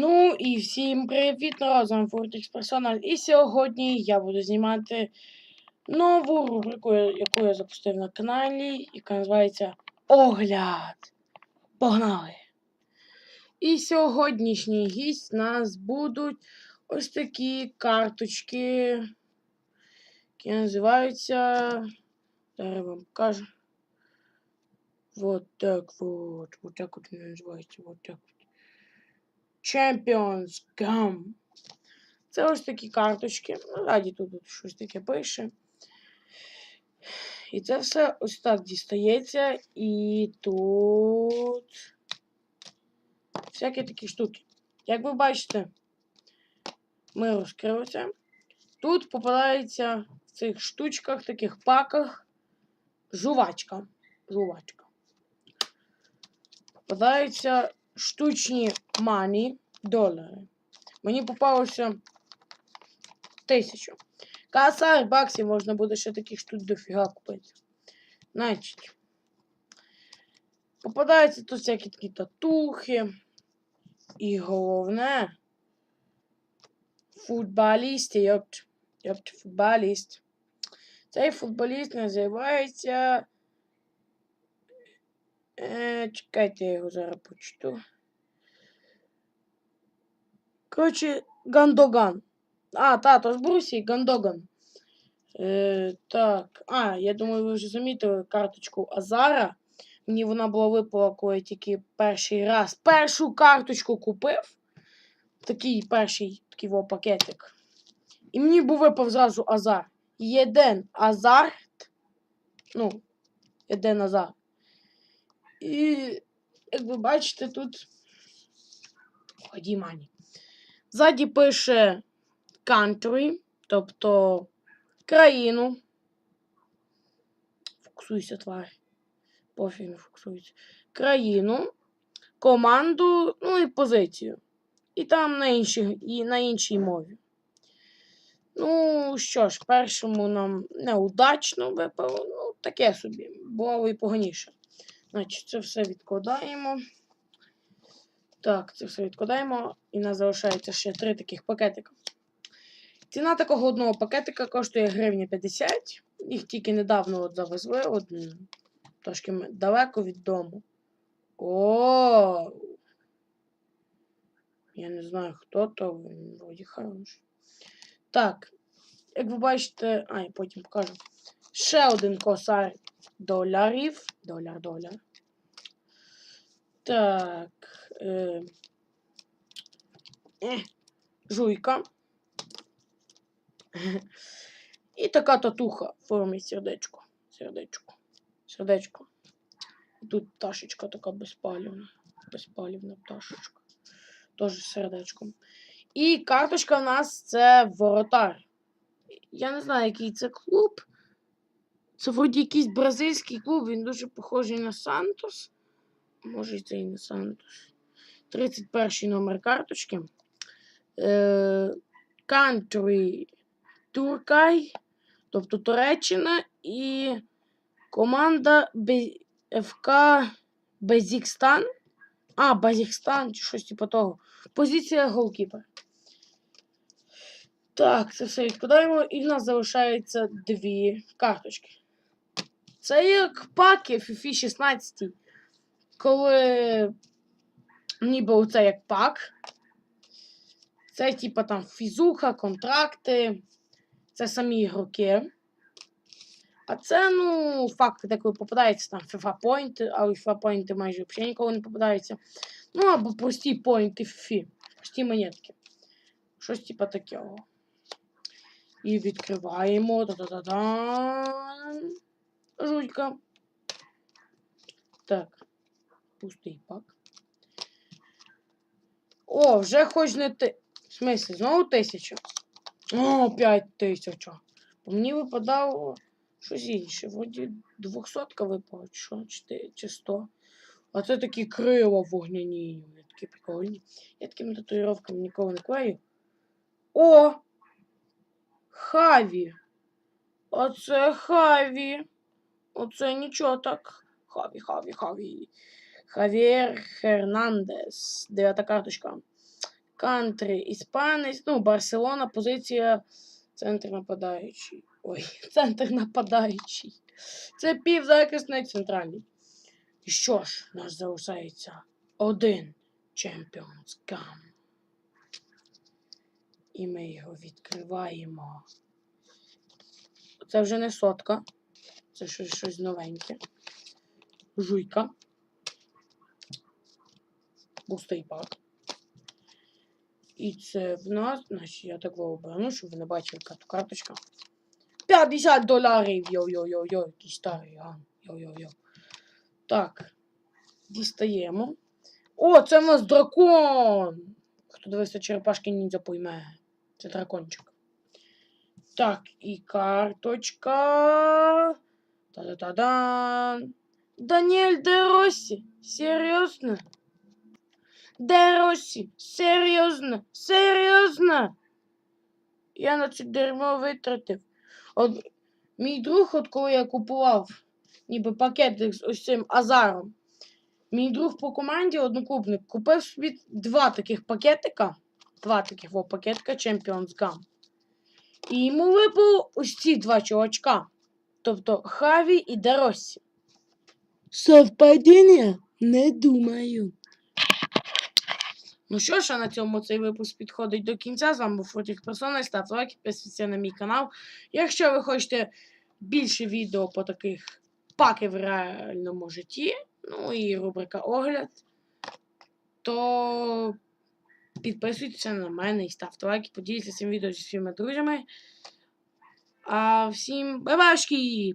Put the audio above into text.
Ну і всім привіт, з вами Fortix Personal. І сьогодні я буду знімати нову рубрику, яку я запустив на каналі, яка називається Огляд. Погнали! І сьогоднішній гість у нас будуть ось такі карточки, які називаються. Зараз вам покажу. Вот так вот. Вот так вот вони називаються. Вот так. Champions Gum. Це ось такі карточки. Ну, раді тут щось таке пише. І це все ось так дістається. І тут всякі такі штуки. Як ви бачите, ми розкрили це. Тут попадається в цих штучках, таких паках жувачка. Жувачка. Попадаються штучні мані долари. Мені попалося тисячу. Касар баксів можна буде ще таких штук дофіга купити. Значить, попадаються тут всякі такі татухи. І головне. Футболісти, йопт. Йопт, футболіст. Цей футболіст називається. Е, чекайте, я його зараз почту. Коротше, Гандоган. А, та, то ж Брусі, Гандоган. Е, так. А, я думаю, ви вже замітили карточку Азара. Мені вона була випала, коли я тільки перший раз першу карточку купив. Такий перший такий во пакетик. І мені був випав зразу Азар. Єден Азарт. Ну, Єден Азар. І, як ви бачите, тут. Ході мані. Ззаді пише country, тобто країну. Фокусуйся, тварь. Пофіг не фокусується. Країну, команду, ну і позицію. І там на іншій, і на іншій мові. Ну, що ж, першому нам неудачно випало. Ну, таке собі. Було і поганіше. Значить, це все відкладаємо. Так, це все відкладаємо. І нас залишається ще три таких пакетика. Ціна такого одного пакетика коштує гривня 50. Їх тільки недавно от завезли. От, трошки далеко від дому. О! Я не знаю, хто то, вроді хороший. Так, як ви бачите, а, я потім покажу. Ще один косар доларів. Доляр, доляр. Так. Е, жуйка. І така татуха в формі сердечко. Сердечко. Сердечко. Тут пташечка така безпалівна. Безпалівна пташечка. Теж з сердечком. І карточка в нас це воротар. Я не знаю, який це клуб. Це вроді якийсь бразильський клуб, він дуже похожий на Сантос. Може, це і не Сантос. 31 номер карточки. Е, Country Туркай, тобто Туреччина і команда ФК Базікстан. А, Базікстан, чи щось типу того. Позиція голкіпер. Так, це все відкладаємо. І в нас залишається дві карточки. Це як паки в FIFA 16. Коли ніби оце як пак. Це, типа там фізуха, контракти. Це самі ігроки. А це, ну, факт, де коли попадається там FIFA Point, але FIFA Point майже взагалі ніколи не попадаються. Ну, або прості поінти FIFA. Прості монетки. Щось типа такого. І відкриваємо. Та-та-та-та. Жуйка. Так. Пустий пак. О, вже хоч не ти. В смислі, знову тисяча. О, п'ять тисяч. По мені випадало щось інше. Вроді двохсотка випала, що, чи сто. А це такі крила вогняні. Вони такі прикольні. Я такими татуїровками ніколи не клею. О! Хаві. Оце Хаві. Оце нічого так. Хаві, Хаві, Хаві. Хавіер Хернандес. Дев'ята карточка. Кантрі, іспанець. Ну, Барселона, позиція центр нападаючий. Ой, центр нападаючий. Це півзахисник центральний. І що ж, нас залишається один Champions Gam. І ми його відкриваємо. Це вже не сотка. Це щось новеньке. Жуйка. Пустий пак. І це в нас, значить, я так оберну, щоб ви не бачили яка тут карточка. 50 доларів! Йо-йо-йо-йо, який старий ган. Йо-йо-йо. Так. Дістаємо. О, це в нас дракон! Хто дивився черепашки ніндзя пойме. Це дракончик. Так, і карточка. Та-да-да-дан. Даніель Де Росі. Серйозно? Де Росі? Серйозно? Серйозно? Я на це дерьмо витратив. От мій друг, от коли я купував ніби пакетик з ось цим азаром. Мій друг по команді, однокупник, купив собі два таких пакетика. Два таких во пакетика Champions Gum. І йому випало ось ці два чувачка. Тобто Хаві і Деросі. Совпадіння? Не думаю. Ну що ж, а на цьому цей випуск підходить до кінця. З вами був Фотік Персона. Ставте лайк, підписуйтесь на мій канал. Якщо ви хочете більше відео по таких паки в реальному житті, ну і рубрика огляд, то підписуйтеся на мене і ставте лайки, поділіться цим відео зі своїми друзями. А всім бабашки!